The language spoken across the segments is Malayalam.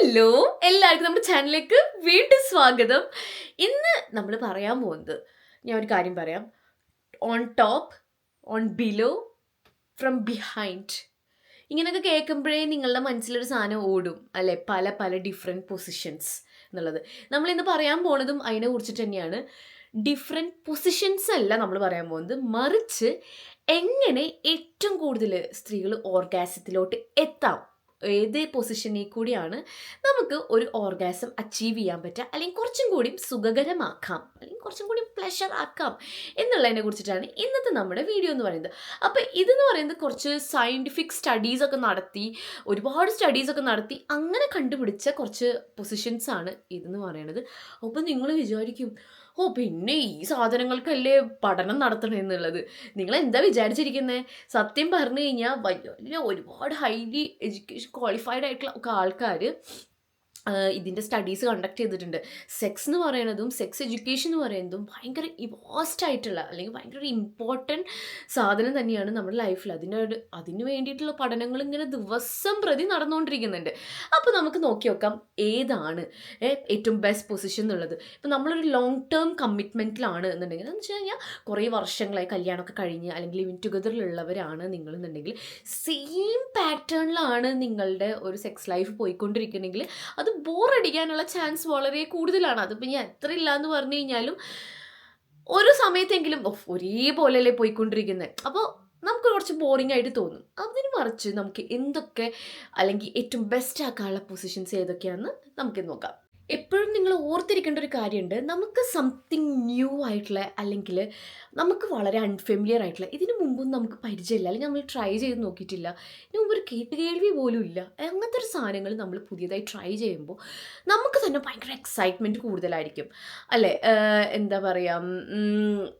ഹലോ എല്ലാവർക്കും നമ്മുടെ ചാനലിലേക്ക് വീണ്ടും സ്വാഗതം. ഇന്ന് നമ്മൾ പറയാൻ പോകുന്നത് ഞാൻ ഒരു കാര്യം പറയാം. On top on below from behind ഇങ്ങനെയൊക്കെ കേൾക്കുമ്പോഴേ നിങ്ങളുടെ മനസ്സിലൊരു സാധനം ഓടും അല്ലെ? പല പല ഡിഫറെന്റ് പൊസിഷൻസ് എന്നുള്ളത്. നമ്മൾ ഇന്ന് പറയാൻ പോണതും അതിനെ കുറിച്ചിട്ട് തന്നെയാണ്. ഡിഫറെന്റ് പൊസിഷൻസ് അല്ല നമ്മൾ പറയാൻ പോകുന്നത്. മറിച്ച് എങ്ങനെ ഏറ്റവും കൂടുതൽ സ്ത്രീകൾ ഓർഗാസത്തിലോട്ട് എത്താം? ഏത് പൊസിഷനിൽ കൂടിയാണ് നമുക്ക് ഒരു ഓർഗാസം അച്ചീവ് ചെയ്യാൻ പറ്റുക? അല്ലെങ്കിൽ കുറച്ചും കൂടി സുഖകരമാക്കാം. അല്ലെങ്കിൽ കുറച്ചും കൂടി പ്ലഷർ ആക്കാം എന്നുള്ളതിനെ കുറിച്ചിട്ടാണ് ഇന്നത്തെ നമ്മുടെ വീഡിയോ എന്ന് പറയുന്നത്. അപ്പോൾ ഇതെന്ന് പറയുന്നത് കുറച്ച് സയന്റിഫിക് സ്റ്റഡീസ് ഒക്കെ നടത്തി ഒരുപാട് സ്റ്റഡീസ് ഒക്കെ നടത്തി അങ്ങനെ കണ്ടുപിടിച്ച കുറച്ച് പൊസിഷൻസ് ആണ് ഇതെന്ന് പറയുന്നത് അപ്പോൾ നിങ്ങൾ വിചാരിക്കും ഓ പിന്നെ ഈ സാധനങ്ങൾക്കല്ലേ പഠനം നടത്തണമെന്നുള്ളത് നിങ്ങൾ എന്താ വിചാരിച്ചിരിക്കുന്നത് സത്യം പറഞ്ഞു കഴിഞ്ഞാൽ വലിയ ഒരുപാട് ഹൈലി എഡ്യൂക്കേഷൻ ക്വാളിഫൈഡ് ആയിട്ടുള്ള ഒക്കെ ആൾക്കാർ ഇതിന്റെ സ്റ്റഡീസ് കണ്ടക്ട് ചെയ്തിട്ടുണ്ട്. സെക്സ് എന്ന് പറയുന്നതും സെക്സ് എഡ്യൂക്കേഷൻ എന്ന് പറയുന്നതും ഭയങ്കര ഇവാസ്റ്റ് ആയിട്ടുള്ള അല്ലെങ്കിൽ ഭയങ്കര ഇമ്പോർട്ടന്റ് സാധനം തന്നെയാണ് നമ്മുടെ ലൈഫിൽ അതിന്റെ അതിന് വേണ്ടിയിട്ടുള്ള പഠനങ്ങൾ ഇങ്ങനെ ദിവസം പ്രതി നടന്നുകൊണ്ടിരിക്കുന്നുണ്ട്. അപ്പോൾ നമുക്ക് നോക്കി നോക്കാം ഏതാണ് ഏറ്റവും ബെസ്റ്റ് പൊസിഷൻ എന്നുള്ളത്. ഇപ്പം നമ്മളൊരു ലോങ് ടേം കമ്മിറ്റ്മെന്റിലാണ് എന്നുണ്ടെങ്കിൽ എന്ന് വെച്ച് കഴിഞ്ഞാൽ കുറേ വർഷങ്ങളായി കല്യാണമൊക്കെ കഴിഞ്ഞ് അല്ലെങ്കിൽ ലിവിൻ ടുഗദറിലുള്ളവരാണ് നിങ്ങളെന്നുണ്ടെങ്കിൽ സെയിം പാറ്റേണിലാണ് നിങ്ങളുടെ ഒരു സെക്സ് ലൈഫ് പോയിക്കൊണ്ടിരിക്കുന്നെങ്കിൽ അത് ബോറടിക്കാനുള്ള ചാൻസ് വളരെ കൂടുതലാണ്. അതിപ്പോൾ ഞാൻ എത്ര ഇല്ല എന്ന് പറഞ്ഞു കഴിഞ്ഞാലും ഒരു സമയത്തെങ്കിലും "ഉഫ്, ഒരേപോലെയല്ലേ പോയിക്കൊണ്ടിരിക്കുന്നത് അപ്പോൾ നമുക്ക് കുറച്ച് ബോറിംഗ് ആയിട്ട് തോന്നും. അതിന് മറിച്ച് നമുക്ക് എന്തൊക്കെ അല്ലെങ്കിൽ ഏറ്റവും ബെസ്റ്റ് ആക്കാനുള്ള പൊസിഷൻസ് ഏതൊക്കെയാണെന്ന് നമുക്ക് നോക്കാം. എപ്പോഴും നിങ്ങൾ ഓർത്തിരിക്കേണ്ട ഒരു കാര്യമുണ്ട്. നമുക്ക് സംതിങ് ന്യൂ ആയിട്ടുള്ള അല്ലെങ്കിൽ നമുക്ക് വളരെ അൺഫെമിലിയർ ആയിട്ടുള്ള ഇതിനു മുമ്പും നമുക്ക് പരിചയമില്ല. അല്ലെങ്കിൽ നമ്മൾ ട്രൈ ചെയ്ത് നോക്കിയിട്ടില്ല. ഇതിനു മുമ്പ് ഒരു കേട്ട് കേൾവി പോലും ഇല്ല. അങ്ങനത്തെ ഒരു സാധനങ്ങൾ നമ്മൾ പുതിയതായി ട്രൈ ചെയ്യുമ്പോൾ നമുക്ക് തന്നെ ഭയങ്കര എക്സൈറ്റ്മെന്റ് കൂടുതലായിരിക്കും. അല്ലേ? എന്താ പറയുക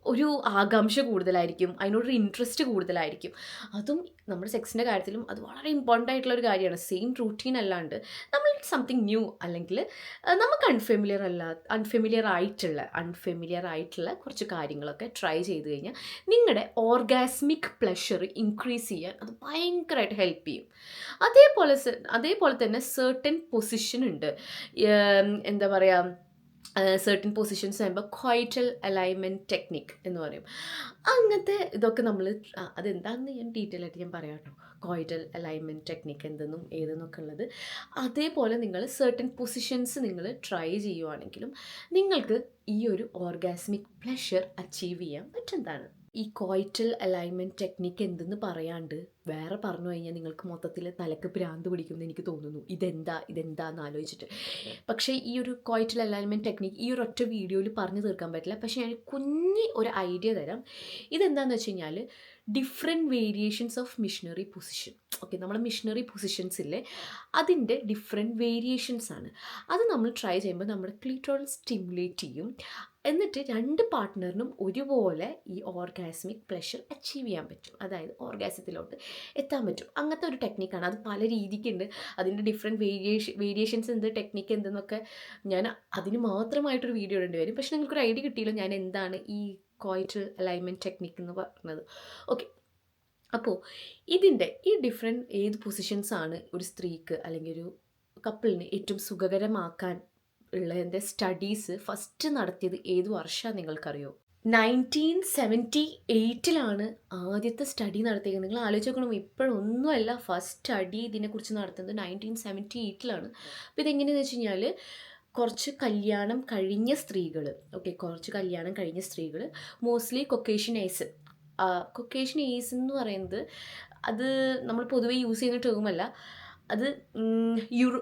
ഒരു ആകാംക്ഷ കൂടുതലായിരിക്കും. അതിനോടൊരു ഇൻട്രസ്റ്റ് കൂടുതലായിരിക്കും. അതും നമ്മുടെ സെക്സിന്റെ കാര്യത്തിലും അത് വളരെ ഇമ്പോർട്ടന്റ് ആയിട്ടുള്ള ഒരു കാര്യമാണ്. സെയിം റൂട്ടീൻ അല്ലാണ്ട് നമ്മൾ സംതിങ് ന്യൂ അല്ലെങ്കിൽ നമുക്ക് അൺഫെമിലിയർ അല്ല അൺഫെമിലിയർ ആയിട്ടുള്ള അൺഫെമിലിയർ ആയിട്ടുള്ള കുറച്ച് കാര്യങ്ങളൊക്കെ ട്രൈ ചെയ്ത് കഴിഞ്ഞാൽ നിങ്ങളുടെ ഓർഗാസ്മിക് പ്ലഷർ ഇൻക്രീസ് ചെയ്യാൻ അത് ഭയങ്കരമായിട്ട് ഹെൽപ്പ് ചെയ്യും. അതേപോലെ അതേപോലെ തന്നെ സെർട്ടൻ പൊസിഷൻ ഉണ്ട്. എന്താ പറയുക സേർട്ടൻ പൊസിഷൻസ് വരുമ്പോൾ ക്വൈറ്റൽ അലൈൻമെന്റ് ടെക്നിക് എന്ന് പറയും. അങ്ങനത്തെ ഇതൊക്കെ നമ്മൾ അതെന്താണെന്ന് ഞാൻ ഡീറ്റെയിൽ ആയിട്ട് ഞാൻ പറയാം കേട്ടോ. കോയിറ്റൽ അലൈൻമെന്റ് ടെക്നിക്ക് എന്തെന്നും ഏതെന്നൊക്കെ ഉള്ളത്. അതേപോലെ നിങ്ങൾ സെർട്ടൻ പൊസിഷൻസ് നിങ്ങൾ ട്രൈ ചെയ്യുവാണെങ്കിലും നിങ്ങൾക്ക് ഈ ഒരു ഓർഗാസ്മിക് പ്ലഷർ അച്ചീവ് ചെയ്യാൻ പറ്റുന്നതാണ്. ഈ കോയിറ്റൽ അലൈൻമെന്റ് ടെക്നിക്ക് എന്തെന്ന് പറയാണ്ട് വേറെ പറഞ്ഞു കഴിഞ്ഞാൽ നിങ്ങൾക്ക് മൊത്തത്തിൽ തലക്ക് ഭ്രാന്ത് പിടിക്കുമെന്ന് എനിക്ക് തോന്നുന്നു. ഇതെന്താ? ഇതെന്താന്ന് ആലോചിച്ചിട്ട്. പക്ഷേ ഈ ഒരു കോയിറ്റൽ അലൈൻമെന്റ് ടെക്നിക്ക് ഈ ഒരു ഒറ്റ വീഡിയോയിൽ പറഞ്ഞു തീർക്കാൻ പറ്റില്ല. പക്ഷേ ഞാൻ കുഞ്ഞി ഒരു ഐഡിയ തരാം. ഇതെന്താണെന്ന് വെച്ച് കഴിഞ്ഞാൽ different variations of missionary position okay നമ്മൾ മിഷണറി പൊസിഷൻസ് ഇല്ലേ? അതിന്റെ ഡിഫറെന്റ് വേരിയേഷൻസ് ആണ്. അത് നമ്മൾ ട്രൈ ചെയ്യുമ്പോൾ നമ്മുടെ ക്ലീറ്റോൾ സ്റ്റിമുലേറ്റ് ചെയ്യും. എന്നിട്ട് രണ്ട് പാർട്ട്ണറിനും ഒരുപോലെ ഈ ഓർഗാസ്മിക് പ്ലഷർ അച്ചീവ് ചെയ്യാൻ പറ്റും. അതായത് ഓർഗാസത്തിലോട്ട് എത്താൻ പറ്റും. അങ്ങനത്തെ ഒരു ടെക്നിക്കാണ് അത് പല രീതിക്കുണ്ട്. അതിന്റെ ഡിഫറെന്റ് വേരിയേഷൻ വേരിയേഷൻസ് എന്ത് ടെക്നിക്ക് എന്തെന്നൊക്കെ ഞാൻ അതിന് മാത്രമായിട്ടൊരു വീഡിയോ ഇടേണ്ടി വരും. പക്ഷേ നിങ്ങൾക്കൊരു ഐഡിയ കിട്ടിയില്ല ഞാൻ എന്താണ് ഈ കോയിറ്റൽ അലൈൻമെന്റ് ടെക്നിക്ക് എന്ന് പറഞ്ഞത്. ഓക്കെ അപ്പോൾ ഇതിന്റെ ഈ ഡിഫറെന്റ് ഏത് പൊസിഷൻസ് ആണ് ഒരു സ്ത്രീക്ക് അല്ലെങ്കിൽ ഒരു കപ്പിളിന് ഏറ്റവും സുഖകരമാക്കാൻ ഉള്ളതിന്റെ സ്റ്റഡീസ് ഫസ്റ്റ് നടത്തിയത് ഏത് വർഷമാണ് നിങ്ങൾക്കറിയോ? നയന്റീൻ സെവന്റി എയ്റ്റിലാണ് ആദ്യത്തെ സ്റ്റഡി നടത്തിയത് നിങ്ങൾ ആലോചിച്ച് നോക്കണം. ഇപ്പോഴൊന്നുമല്ല ഫസ്റ്റ് സ്റ്റഡി ഇതിനെക്കുറിച്ച് നടത്തുന്നത് നയന്റീൻ സെവന്റി എയ്റ്റിലാണ് അപ്പോൾ ഇതെങ്ങനെയാണെന്ന് വെച്ച് കഴിഞ്ഞാൽ കുറച്ച് കല്യാണം കഴിഞ്ഞ സ്ത്രീകൾ ഓക്കെ കുറച്ച് കല്യാണം കഴിഞ്ഞ സ്ത്രീകൾ mostly Caucasian ace Caucasian ace എന്ന് പറയുന്നത് അത് നമ്മൾ പൊതുവേ യൂസ് ചെയ്യുന്ന ടേമല്ല അത് യൂറോ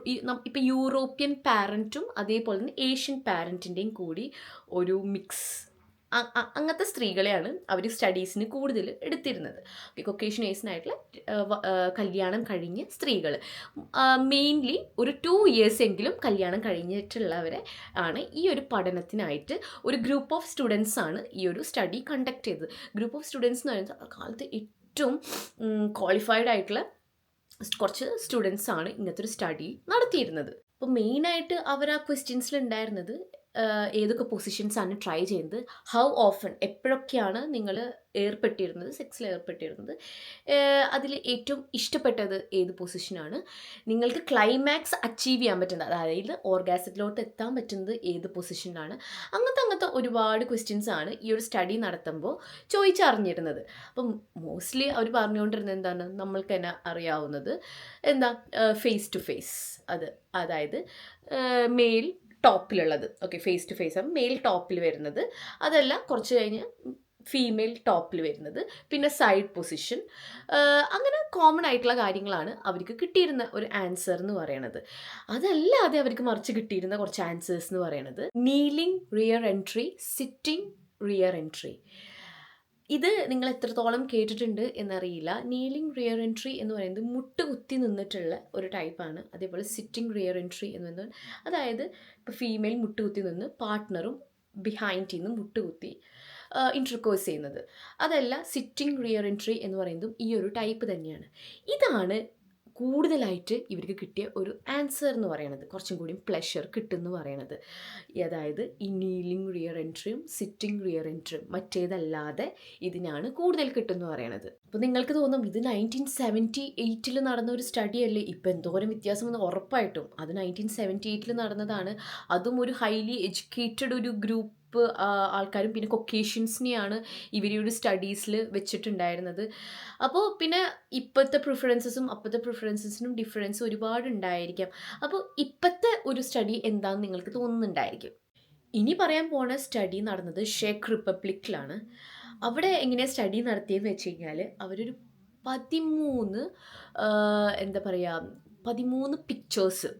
ഇപ്പം യൂറോപ്യൻ പാരന്റും അതേപോലെ തന്നെ ഏഷ്യൻ പാരന്റിന്റെയും കൂടി ഒരു മിക്സ് അങ്ങനത്തെ സ്ത്രീകളെയാണ് അവർ സ്റ്റഡീസിന് കൂടുതൽ എടുത്തിരുന്നത്. ഓക്കെ കൊക്കേഷൻ ഏസിനായിട്ടുള്ള കല്യാണം കഴിഞ്ഞ സ്ത്രീകൾ മെയിൻലി ഒരു ടു ഇയേഴ്സ് എങ്കിലും കല്യാണം കഴിഞ്ഞിട്ടുള്ളവരെ ആണ് ഈ ഒരു പഠനത്തിനായിട്ട് ഒരു ഗ്രൂപ്പ് ഓഫ് സ്റ്റുഡൻസ് ആണ് ഈ ഒരു സ്റ്റഡി കണ്ടക്ട് ചെയ്തത്. ഗ്രൂപ്പ് ഓഫ് സ്റ്റുഡൻസ് എന്ന് പറയുന്നത് ആ കാലത്ത് ഏറ്റവും ക്വാളിഫൈഡ് ആയിട്ടുള്ള കുറച്ച് സ്റ്റുഡൻസ് ആണ് ഇങ്ങനത്തെ ഒരു സ്റ്റഡി നടത്തിയിരുന്നത്. അപ്പോൾ മെയിനായിട്ട് അവർ ആ ക്വസ്റ്റ്യൻസിൽ ഉണ്ടായിരുന്നത് ഏതൊക്കെ പൊസിഷൻസാണ് ട്രൈ ചെയ്യുന്നത്? ഹൗ ഓഫൺ എപ്പോഴൊക്കെയാണ് നിങ്ങൾ ഏർപ്പെട്ടിരുന്നത്? സെക്സിൽ ഏർപ്പെട്ടിരുന്നത്? അതിൽ ഏറ്റവും ഇഷ്ടപ്പെട്ടത് ഏത് പൊസിഷനാണ് നിങ്ങൾക്ക് ക്ലൈമാക്സ് അച്ചീവ് ചെയ്യാൻ പറ്റുന്നത് അതായത് ഓർഗാസത്തിലോട്ട് എത്താൻ പറ്റുന്നത് ഏത് പൊസിഷനാണ് അങ്ങനത്തെ അങ്ങനത്തെ ഒരുപാട് ക്വസ്റ്റ്യൻസ് ആണ് ഈ ഒരു സ്റ്റഡി നടത്തുമ്പോൾ ചോദിച്ചറിഞ്ഞിരുന്നത്. അപ്പം മോസ്റ്റ്ലി അവർ പറഞ്ഞുകൊണ്ടിരുന്നത് എന്താണ്? നമ്മൾക്ക് തന്നെ അറിയാവുന്നത്. എന്താ? ഫേസ് ടു ഫേസ് അത് അതായത് മെയിൽ ടോപ്പിലുള്ളത്. ഓക്കെ ഫേസ് ടു ഫേസ് ആണ്. മെയിൽ ടോപ്പിൽ വരുന്നത്. അതല്ല കുറച്ച് കഴിഞ്ഞ് ഫീമെയിൽ ടോപ്പിൽ വരുന്നത്. പിന്നെ സൈഡ് പൊസിഷൻ അങ്ങനെ കോമൺ ആയിട്ടുള്ള കാര്യങ്ങളാണ് അവർക്ക് കിട്ടിയിരുന്ന ഒരു ആൻസർ എന്ന് പറയണത്. അതല്ലാതെ അവർക്ക് മറിച്ച് കിട്ടിയിരുന്ന കുറച്ച് ആൻസേഴ്സ് എന്ന് പറയണത്. Kneeling rear entry sitting rear entry ഇത് നിങ്ങൾ എത്രത്തോളം കേട്ടിട്ടുണ്ട് എന്നറിയില്ല. നീലിംഗ് റിയർ എൻട്രി എന്ന് പറയുന്നത് മുട്ട് കുത്തി നിന്നിട്ടുള്ള ഒരു ടൈപ്പാണ് അതേപോലെ സിറ്റിംഗ് റിയർ എൻട്രി എന്ന് പറയുന്നത്. അതായത് ഇപ്പോൾ ഫീമെയിൽ മുട്ട് കുത്തി നിന്ന് പാർട്ട്ണറും ബിഹൈൻഡിൽ നിന്ന് മുട്ട് കുത്തി ഇൻട്രക്കോഴ്സ് ചെയ്യുന്നത്. അതല്ല സിറ്റിംഗ് റിയർ എൻട്രി എന്ന് പറയുന്നതും ഈ ഒരു ടൈപ്പ് തന്നെയാണ്. ഇതാണ് കൂടുതലായിട്ട് ഇവർക്ക് കിട്ടിയ ഒരു ആൻസർ എന്ന് പറയുന്നത് കുറച്ചും കൂടി പ്ലഷർ കിട്ടുമെന്ന് പറയണത്. അതായത് ഈ നീലിംഗ് റിയർ എൻട്രിയും സിറ്റിംഗ് റിയർ എൻട്രിയും മറ്റേതല്ലാതെ ഇതിനാണ് കൂടുതൽ കിട്ടുമെന്ന് പറയണത്. അപ്പോൾ നിങ്ങൾക്ക് തോന്നും ഇത് നയന്റീൻ സെവന്റി എയ്റ്റിൽ നടന്ന ഒരു സ്റ്റഡി അല്ലേ? ഇപ്പം എന്തോരം വ്യത്യാസം എന്ന് ഉറപ്പായിട്ടും. അത് നയന്റീൻ സെവന്റി എയ്റ്റിൽ നടന്നതാണ്. അതും ഒരു ഹൈലി എഡ്യൂക്കേറ്റഡ് ഒരു ഗ്രൂപ്പ് ആൾക്കാരും പിന്നെ കൊക്കേഷ്യൻസിനെയാണ് ഇവരുടെ സ്റ്റഡീസിൽ വെച്ചിട്ടുണ്ടായിരുന്നത്. അപ്പോൾ പിന്നെ ഇപ്പോഴത്തെ പ്രിഫറൻസസും അപ്പോഴത്തെ പ്രിഫറൻസസിനും ഡിഫറൻസ് ഒരുപാട് ഉണ്ടായിരിക്കാം. അപ്പോൾ ഇപ്പോഴത്തെ ഒരു സ്റ്റഡി എന്താണെന്ന് നിങ്ങൾക്ക് തോന്നുന്നുണ്ടായിരിക്കും? ഇനി പറയാൻ പോണ സ്റ്റഡി നടന്നത് ഷേക്ക് റിപ്പബ്ലിക്കിലാണ് അവിടെ എങ്ങനെയാണ് സ്റ്റഡി നടത്തിയെന്ന് വെച്ച് കഴിഞ്ഞാൽ അവരൊരു പതിമൂന്ന് എന്താ പറയുക പതിമൂന്ന് പിക്ചേഴ്സ്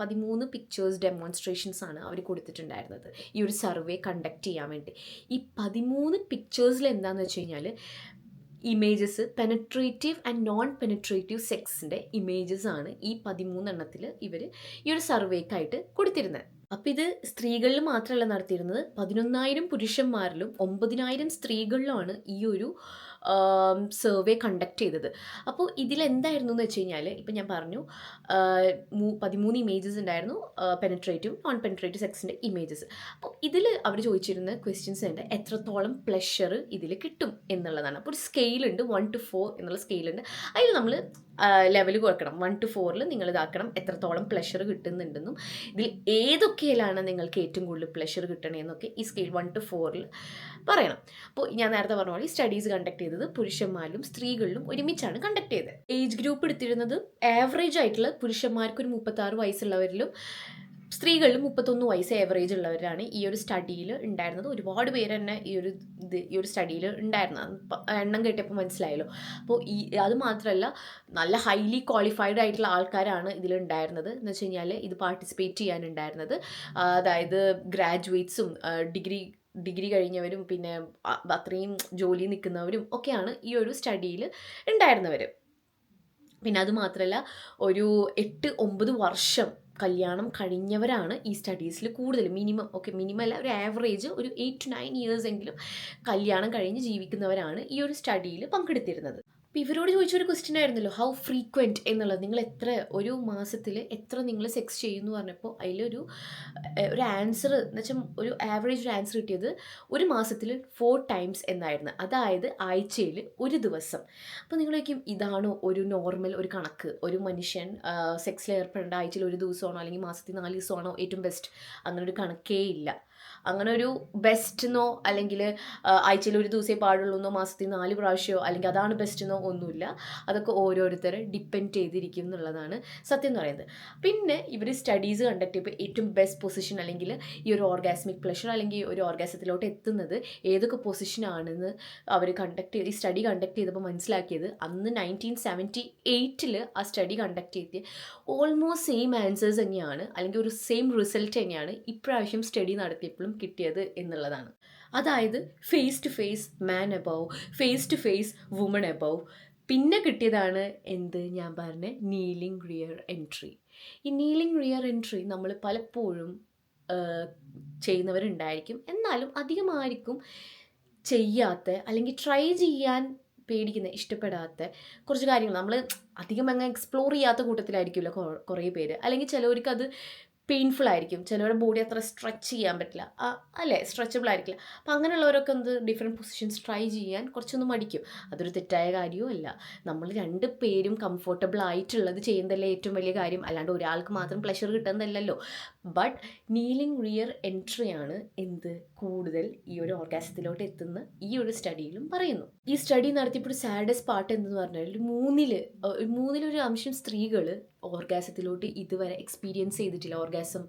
പതിമൂന്ന് പിക്ചേഴ്സ് ഡെമോൺസ്ട്രേഷൻസ് ആണ് അവർ കൊടുത്തിട്ടുണ്ടായിരുന്നത്. ഈ ഒരു സർവേ കണ്ടക്ട് ചെയ്യാൻ വേണ്ടി. ഈ പതിമൂന്ന് പിക്ചേഴ്സിൽ എന്താണെന്ന് വെച്ച് കഴിഞ്ഞാൽ images penetrative and non penetrative സെക്സിന്റെ images ആണ് ഈ പതിമൂന്നെണ്ണത്തിൽ ഇവർ ഈ ഒരു സർവേക്കായിട്ട് കൊടുത്തിരുന്നത്. അപ്പം ഇത് സ്ത്രീകളിൽ മാത്രമല്ല നടത്തിയിരുന്നത്. പതിനൊന്നായിരം പുരുഷന്മാരിലും ഒമ്പതിനായിരം സ്ത്രീകളിലുമാണ് ഈ ഒരു സർവേ കണ്ടക്ട് ചെയ്തത്. അപ്പോൾ ഇതിലെന്തായിരുന്നു എന്ന് വെച്ച് കഴിഞ്ഞാൽ ഇപ്പം ഞാൻ പറഞ്ഞു പതിമൂന്ന് ഇമേജസ് ഉണ്ടായിരുന്നു പെനട്രേറ്റീവ് നോൺ പെനട്രേറ്റീവ് സെക്സിന്റെ ഇമേജസ് അപ്പോൾ ഇതിൽ അവർ ചോദിച്ചിരുന്ന ക്വസ്റ്റ്യൻസ് ഉണ്ട് എത്രത്തോളം പ്ലഷർ ഇതിൽ കിട്ടും എന്നുള്ളതാണ്. അപ്പോൾ ഒരു സ്കെയിലുണ്ട് വൺ ടു ഫോർ എന്നുള്ള സ്കെയിലുണ്ട് അതിൽ നമ്മൾ ലെവൽ കൊടുക്കണം വൺ ടു ഫോറിൽ നിങ്ങൾ ഇതാക്കണം എത്രത്തോളം പ്ലഷർ കിട്ടുന്നുണ്ടെന്നും ഇതിൽ ഏതൊക്കെയിലാണ് നിങ്ങൾക്ക് ഏറ്റവും കൂടുതൽ പ്ലഷർ കിട്ടണമെന്നൊക്കെ ഈ സ്കെയിൽ വൺ ടു ഫോറിൽ പറയണം. അപ്പോൾ ഞാൻ നേരത്തെ പറഞ്ഞ പോലെ സ്റ്റഡീസ് കണ്ടക്ട് ചെയ്തത് പുരുഷന്മാരിലും സ്ത്രീകളിലും ഒരുമിച്ചാണ് കണ്ടക്ട് ചെയ്തത്. ഏജ് ഗ്രൂപ്പ് എടുത്തിരുന്നത് ആവറേജ് ആയിട്ടുള്ള പുരുഷന്മാർക്ക് ഒരു മുപ്പത്താറ് വയസ്സുള്ളവരിലും സ്ത്രീകളിൽ മുപ്പത്തൊന്ന് വയസ്സ് ഏവറേജ് ഉള്ളവരാണ് ഈ ഒരു സ്റ്റഡിയിൽ ഉണ്ടായിരുന്നത്. ഒരുപാട് പേര് തന്നെ ഈ ഒരു ഇത് ഈ ഒരു സ്റ്റഡിയിൽ ഉണ്ടായിരുന്നത്. എണ്ണം കേട്ടപ്പോൾ മനസ്സിലായല്ലോ. അപ്പോൾ ഈ അത് മാത്രമല്ല നല്ല ഹൈലി ക്വാളിഫൈഡ് ആയിട്ടുള്ള ആൾക്കാരാണ് ഇതിലുണ്ടായിരുന്നത് എന്ന് വെച്ച് കഴിഞ്ഞാൽ ഇത് പാർട്ടിസിപ്പേറ്റ് ചെയ്യാനുണ്ടായിരുന്നത്. അതായത് ഗ്രാജുവേറ്റ്സും ഡിഗ്രി ഡിഗ്രി കഴിഞ്ഞവരും പിന്നെ അത്രയും ജോലി നിൽക്കുന്നവരും ഒക്കെയാണ് ഈ ഒരു സ്റ്റഡിയിൽ ഉണ്ടായിരുന്നവർ പിന്നെ അത് മാത്രമല്ല ഒരു എട്ട് ഒമ്പത് വർഷം കല്യാണം കഴിഞ്ഞവരാണ് ഈ സ്റ്റഡീസിൽ കൂടുതൽ. മിനിമം ഓക്കെ മിനിമം അല്ല ഒരു ആവറേജ് ഒരു എയ്റ്റ് ടു നയൻ ഇയേഴ്സ് എങ്കിലും കല്യാണം കഴിഞ്ഞ് ജീവിക്കുന്നവരാണ് ഈ ഒരു സ്റ്റഡിയിൽ പങ്കെടുത്തിരുന്നത്. അപ്പോൾ ഇവരോട് ചോദിച്ചൊരു ക്വസ്റ്റ്യൻ ആയിരുന്നല്ലോ ഹൗ ഫ്രീക്വന്റ് എന്നുള്ളത്. നിങ്ങൾ എത്ര ഒരു മാസത്തിൽ എത്ര നിങ്ങൾ സെക്സ് ചെയ്യുന്നു പറഞ്ഞപ്പോൾ അതിലൊരു ഒരു ആൻസർ എന്ന് വെച്ചാൽ ഒരു ആവറേജ് ഒരു ആൻസർ കിട്ടിയത് ഒരു മാസത്തിൽ ഫോർ ടൈംസ് എന്നായിരുന്നു. അതായത് ആഴ്ചയിൽ ഒരു ദിവസം. അപ്പോൾ നിങ്ങൾ ചോദിക്കും ഇതാണോ ഒരു നോർമൽ ഒരു കണക്ക്? ഒരു മനുഷ്യൻ സെക്സിൽ ഏർപ്പെടേണ്ട ആഴ്ചയിൽ ഒരു ദിവസമാണോ അല്ലെങ്കിൽ മാസത്തിൽ നാല് ദിവസമാണോ ഏറ്റവും ബെസ്റ്റ് അങ്ങനെ ഒരു കണക്കേ ഇല്ല. അങ്ങനെ ഒരു ബെസ്റ്റ് എന്നോ അല്ലെങ്കിൽ ആഴ്ചയിൽ ഒരു ദിവസമേ പാടുള്ളൂ എന്നോ മാസത്തിൽ നാല് പ്രാവശ്യമോ അല്ലെങ്കിൽ അതാണ് ബെസ്റ്റ് എന്നോ ഒന്നുമില്ല. അതൊക്കെ ഓരോരുത്തരെ ഡിപ്പെൻഡ് ചെയ്തിരിക്കും എന്നുള്ളതാണ് സത്യം എന്ന് പറയുന്നത്. പിന്നെ ഇവർ സ്റ്റഡീസ് കണ്ടക്ട് ചെയ്യുമ്പോൾ ഏറ്റവും ബെസ്റ്റ് പൊസിഷൻ അല്ലെങ്കിൽ ഈ ഒരു ഓർഗാസ്മിക് പ്ലഷർ അല്ലെങ്കിൽ ഒരു ഓർഗാസത്തിലോട്ട് എത്തുന്നത് ഏതൊക്കെ പൊസിഷനാണെന്ന് അവർ കണ്ടക്ട് ചെയ്ത് ഈ സ്റ്റഡി കണ്ടക്ട് ചെയ്തപ്പോൾ മനസ്സിലാക്കിയത് അന്ന് നയന്റീൻ സെവന്റി എയ്റ്റിൽ ആ സ്റ്റഡി കണ്ടക്ട് ചെയ്ത് ഓൾമോസ്റ്റ് സെയിം ആൻസേഴ്സ് തന്നെയാണ് അല്ലെങ്കിൽ ഒരു സെയിം റിസൾട്ട് തന്നെയാണ് ഇപ്രാവശ്യം സ്റ്റഡി നടത്തിയപ്പോഴും കിട്ടിയത് എന്നുള്ളതാണ്. അതായത് face to face man above face to face woman above പിന്നെ കിട്ടിയതാണ് എന്ത്? ഞാൻ പറഞ്ഞ നീലിംഗ് റിയർ എൻട്രി ഈ നീലിംഗ് റിയർ എൻട്രി നമ്മൾ പലപ്പോഴും ചെയ്യുന്നവരുണ്ടായിരിക്കും. എന്നാലും അധികമായിരിക്കും ചെയ്യാത്ത അല്ലെങ്കിൽ ട്രൈ ചെയ്യാൻ പേടിക്കുന്ന ഇഷ്ടപ്പെടാത്ത കുറച്ച് കാര്യങ്ങൾ. നമ്മൾ അധികം അങ്ങ് എക്സ്പ്ലോർ ചെയ്യാത്ത കൂട്ടത്തിലായിരിക്കുമല്ലോ കുറേ പേര്. അല്ലെങ്കിൽ ചിലവർക്ക് അത് പെയിൻഫുൾ ആയിരിക്കും. ചിലവരുടെ ബോഡി അത്ര സ്ട്രെച്ച് ചെയ്യാൻ പറ്റില്ല. അല്ലേ? സ്ട്രെച്ചബിൾ ആയിരിക്കില്ല. അപ്പം അങ്ങനെയുള്ളവരൊക്കെ എന്ത് ഡിഫറെന്റ് പൊസിഷൻസ് ട്രൈ ചെയ്യാൻ കുറച്ചൊന്ന് മടിക്കും. അതൊരു തെറ്റായ കാര്യവും അല്ല. നമ്മൾ രണ്ട് പേരും കംഫർട്ടബിൾ ആയിട്ടുള്ളത് ചെയ്യുന്നതല്ലേ ഏറ്റവും വലിയ കാര്യം. അല്ലാണ്ട് ഒരാൾക്ക് മാത്രം പ്ലഷർ കിട്ടുന്നതല്ലല്ലോ. ബട്ട് നീലിംഗ് റിയർ എൻട്രിയാണ് എന്ത് കൂടുതൽ ഈ ഒരു ഓർഗാസത്തിലോട്ട് എത്തുന്ന ഈ ഒരു സ്റ്റഡിയിലും പറയുന്നു. ഈ സ്റ്റഡി നടത്തിയപ്പോൾ സാഡസ്റ്റ് പാർട്ട് എന്തെന്ന് പറഞ്ഞാൽ ഒരു മൂന്നിലൊരു അംശം സ്ത്രീകൾ ഓർഗാസത്തിലോട്ട് ഇതുവരെ എക്സ്പീരിയൻസ് ചെയ്തിട്ടില്ല. ഓർഗാസം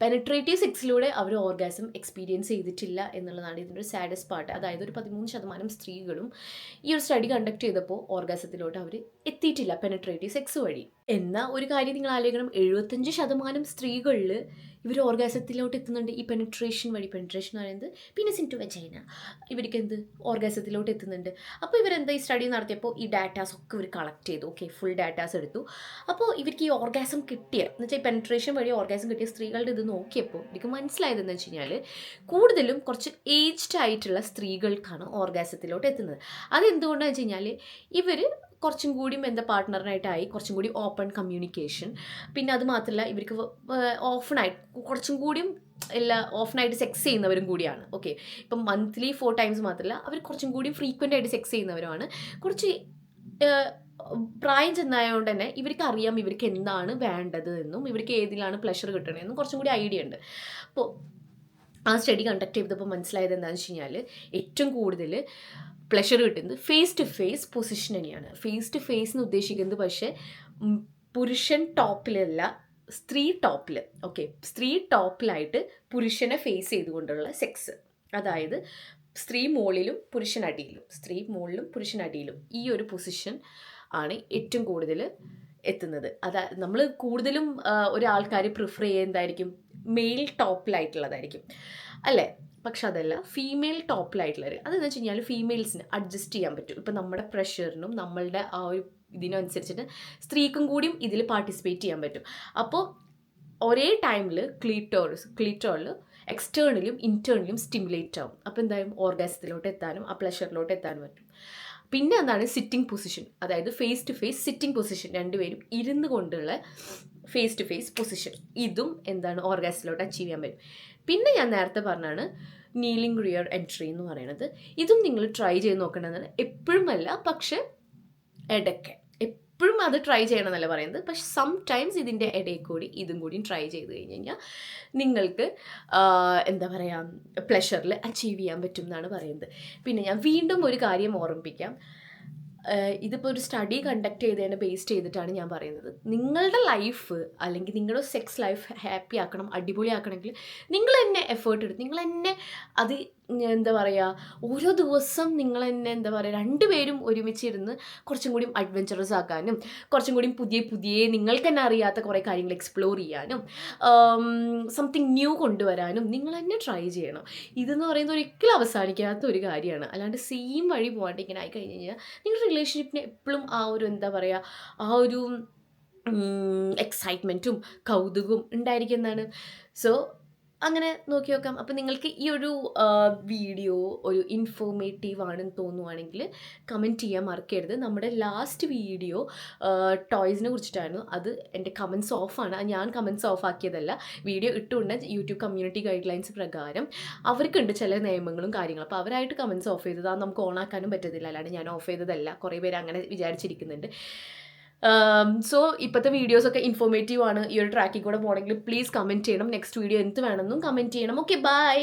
പെനട്രേറ്റീവ് സെക്സിലൂടെ അവർ ഓർഗാസം എക്സ്പീരിയൻസ് ചെയ്തിട്ടില്ല എന്നുള്ളതാണ് ഇതിന്റെ ഒരു സാഡസ്റ്റ് പാർട്ട് അതായത് ഒരു പതിമൂന്ന് ശതമാനം സ്ത്രീകളും ഈ ഒരു സ്റ്റഡി കണ്ടക്ട് ചെയ്തപ്പോൾ ഓർഗാസത്തിലോട്ട് അവർ എത്തിയിട്ടില്ല പെനട്രേറ്റീവ് സെക്സ് വഴി. എന്ന ഒരു കാര്യം നിങ്ങൾ ആലോചിക്കണം. എഴുപത്തഞ്ച് ശതമാനം സ്ത്രീകളിൽ ഇവർ ഓർഗാസത്തിലോട്ട് എത്തുന്നുണ്ട് ഈ പെനട്രേഷൻ വഴി. പെനട്രേഷൻ എന്ന് പറയുന്നത് പിന്നെ സിൻ ടു വെച്ചൈന ഇവർക്ക് എന്ത്? ഓർഗാസത്തിലോട്ട് എത്തുന്നുണ്ട്. അപ്പോൾ ഇവരെന്താ ഈ സ്റ്റഡി നടത്തിയപ്പോൾ ഈ ഡാറ്റാസ് ഒക്കെ ഇവർ കളക്ട് ചെയ്തു. ഓക്കെ ഫുൾ ഡാറ്റാസ് എടുത്തു. അപ്പോൾ ഇവർക്ക് ഈ ഓർഗാസം കിട്ടിയ എന്ന് വെച്ചാൽ ഈ പെനട്രേഷൻ വഴി ഓർഗാസം കിട്ടിയ സ്ത്രീകളുടെ ഇത് നോക്കിയപ്പോൾ എനിക്ക് മനസ്സിലായതെന്ന് വെച്ച് കഴിഞ്ഞാൽ കൂടുതലും കുറച്ച് ഏജ്ഡ് ആയിട്ടുള്ള സ്ത്രീകൾക്കാണ് ഓർഗാസത്തിലോട്ട് എത്തുന്നത്. അതെന്തുകൊണ്ടാണെന്ന് വെച്ച് കഴിഞ്ഞാൽ ഇവർ കുറച്ചും കൂടിയും എന്താ പാർട്ട്ണറിനായിട്ടായി കുറച്ചും കൂടി ഓപ്പൺ കമ്മ്യൂണിക്കേഷൻ. പിന്നെ അത് മാത്രമല്ല ഇവർക്ക് ഓഫണായിട്ട് കുറച്ചും കൂടിയും എല്ലാ ഓഫണായിട്ട് സെക്സ് ചെയ്യുന്നവരും കൂടിയാണ്. ഓക്കെ. ഇപ്പം മന്ത്ലി ഫോർ ടൈംസ് മാത്രമല്ല അവർ കുറച്ചും കൂടി ഫ്രീക്വന്റ് ആയിട്ട് സെക്സ് ചെയ്യുന്നവരുമാണ്. കുറച്ച് പ്രായം ചെന്നായതുകൊണ്ട് തന്നെ ഇവർക്ക് അറിയാം ഇവർക്ക് എന്താണ് വേണ്ടത് എന്നും ഇവർക്ക് ഏതിലാണ് പ്ലഷർ കിട്ടണമെന്നും കുറച്ചും കൂടി ഐഡിയ ഉണ്ട്. അപ്പോൾ ആ സ്റ്റഡി കണ്ടക്ട് ചെയ്തപ്പോൾ മനസ്സിലായത് എന്താണെന്ന് വെച്ച് കഴിഞ്ഞാൽ ഏറ്റവും കൂടുതൽ പ്ലഷർ കിട്ടുന്നത് ഫേസ് ടു ഫേസ് പൊസിഷൻ തന്നെയാണ്. ഫേസ് ടു ഫേസ് എന്ന് ഉദ്ദേശിക്കുന്നത് പക്ഷേ പുരുഷൻ ടോപ്പിലല്ല സ്ത്രീ ടോപ്പിൽ ഓക്കെ സ്ത്രീ ടോപ്പിലായിട്ട് പുരുഷനെ ഫേസ് ചെയ്തുകൊണ്ടുള്ള സെക്സ് അതായത് സ്ത്രീ മുകളിലും പുരുഷൻ അടിയിലും. സ്ത്രീ മുകളിലും പുരുഷൻ അടിയിലും ഈ ഒരു പൊസിഷൻ ആണ് ഏറ്റവും കൂടുതൽ എത്തുന്നത്. അതാ നമ്മൾ കൂടുതലും ഒരാൾക്കാർ പ്രിഫർ ചെയ്യുന്നതായിരിക്കും മെയിൽ ടോപ്പിലായിട്ടുള്ളതായിരിക്കും അല്ലേ? പക്ഷെ അതല്ല ഫീമെയിൽ ടോപ്പിലായിട്ടുള്ളവർ അതെന്ന് വെച്ച് കഴിഞ്ഞാൽ ഫീമെയിൽസിന് അഡ്ജസ്റ്റ് ചെയ്യാൻ പറ്റും. ഇപ്പം നമ്മുടെ പ്രഷറിനും നമ്മളുടെ ആ ഒരു ഇതിനനുസരിച്ചിട്ട് സ്ത്രീക്കും കൂടിയും ഇതിൽ പാർട്ടിസിപ്പേറ്റ് ചെയ്യാൻ പറ്റും. അപ്പോൾ ഒരേ ടൈമിൽ ക്ലീറ്റോറിസ് ക്ലീറ്റോറിൽ എക്സ്റ്റേണലും ഇന്റേർണലും സ്റ്റിമുലേറ്റ് ആവും. അപ്പോൾ എന്തായാലും ഓർഗാസത്തിലോട്ട് എത്താനും ആ പ്ലഷറിലോട്ട് എത്താനും പറ്റും. പിന്നെ എന്താണ്? സിറ്റിംഗ് പൊസിഷൻ അതായത് face to face sitting position രണ്ടുപേരും ഇരുന്ന് കൊണ്ടുള്ള ഫേസ് ടു ഫേസ് പൊസിഷൻ ഇതും എന്താണ്? ഓർഗാസത്തിലോട്ട് അച്ചീവ് ചെയ്യാൻ പറ്റും. പിന്നെ ഞാൻ നേരത്തെ പറഞ്ഞാണ് നീലിംഗ് റിയർ എൻട്രി എന്ന് പറയുന്നത്. ഇതും നിങ്ങൾ ട്രൈ ചെയ്ത് നോക്കേണ്ടതാണ് എപ്പോഴുമല്ല പക്ഷെ ഇടയ്ക്ക് എപ്പോഴും അത് ട്രൈ ചെയ്യണമെന്നല്ല പറയുന്നത്. പക്ഷെ സം ടൈംസ് ഇതിന്റെ ഇടയിൽ കൂടി ഇതും കൂടി ട്രൈ ചെയ്ത് കഴിഞ്ഞ് കഴിഞ്ഞാൽ നിങ്ങൾക്ക് എന്താ പറയുക പ്ലഷറിൽ അച്ചീവ് ചെയ്യാൻ പറ്റും എന്നാണ് പറയുന്നത്. പിന്നെ ഞാൻ വീണ്ടും ഒരു കാര്യം ഓർമ്മിപ്പിക്കാം. ഇതിപ്പോൾ ഒരു സ്റ്റഡി കണ്ടക്ട് ചെയ്തതിനെ ബേസ് ചെയ്തിട്ടാണ് ഞാൻ പറയുന്നത്. നിങ്ങളുടെ ലൈഫ് അല്ലെങ്കിൽ നിങ്ങളുടെ സെക്സ് ലൈഫ് ഹാപ്പി ആക്കണം അടിപൊളിയാക്കണമെങ്കിൽ നിങ്ങൾ തന്നെ എഫേർട്ട് എടുത്ത് നിങ്ങൾ തന്നെ അത് എന്താ പറയുക ഓരോ ദിവസം നിങ്ങൾ തന്നെ എന്താ പറയുക രണ്ടുപേരും ഒരുമിച്ചിരുന്ന് കുറച്ചും കൂടി അഡ്വഞ്ചറസ് ആക്കാനും കുറച്ചും കൂടി പുതിയ പുതിയ നിങ്ങൾക്ക് തന്നെ അറിയാത്ത കുറേ കാര്യങ്ങൾ എക്സ്പ്ലോർ ചെയ്യാനും സംതിങ് ന്യൂ കൊണ്ടുവരാനും നിങ്ങൾ തന്നെ ട്രൈ ചെയ്യണം. ഇതെന്ന് പറയുന്നത് ഒരിക്കലും അവസാനിക്കാത്ത ഒരു കാര്യമാണ്. അല്ലാണ്ട് സെയിം വഴി പോകാണ്ട് ഇങ്ങനെ ആയി കഴിഞ്ഞ് കഴിഞ്ഞാൽ നിങ്ങളുടെ റിലേഷൻഷിപ്പിന് എപ്പോഴും ആ ഒരു എന്താ പറയുക ആ ഒരു എക്സൈറ്റ്മെന്റും കൗതുകവും ഉണ്ടായിരിക്കുന്നതാണ് സോ അങ്ങനെ നോക്കി നോക്കാം അപ്പം നിങ്ങൾക്ക് ഈ ഒരു വീഡിയോ ഒരു ഇൻഫോർമേറ്റീവ് ആണെന്ന് തോന്നുവാണെങ്കിൽ കമന്റ് ചെയ്യാൻ മറക്കരുത്. നമ്മുടെ ലാസ്റ്റ് വീഡിയോ ടോയ്സിനെ കുറിച്ചിട്ടായിരുന്നു. അത് എന്റെ കമൻസ് ഓഫാണ് ഞാൻ കമൻസ് ഓഫ് ആക്കിയതല്ല. വീഡിയോ ഇട്ടുകൊണ്ട് യൂട്യൂബ് കമ്മ്യൂണിറ്റി ഗൈഡ് ലൈൻസ് പ്രകാരം അവർക്കുണ്ട് ചില നിയമങ്ങളും കാര്യങ്ങളും. അപ്പോൾ അവരായിട്ട് കമൻസ് ഓഫ് ചെയ്തത്. നമുക്ക് ഓൺ ആക്കാനും പറ്റത്തില്ല. അല്ലാണ്ട് ഞാൻ ഓഫ് ചെയ്തതല്ല. കുറേ പേര് അങ്ങനെ വിചാരിച്ചിരിക്കുന്നുണ്ട്. സോ ഇപ്പോഴത്തെ വീഡിയോസൊക്കെ ഇൻഫോർമേറ്റീവ് ആണ്. ഈ ഒരു ട്രാക്കിൽ കൂടെ പോകണമെങ്കിൽ പ്ലീസ് കമന്റ് ചെയ്യണം. നെക്സ്റ്റ് വീഡിയോ എന്ത് വേണമെന്നും കമന്റ് ചെയ്യണം. Okay bye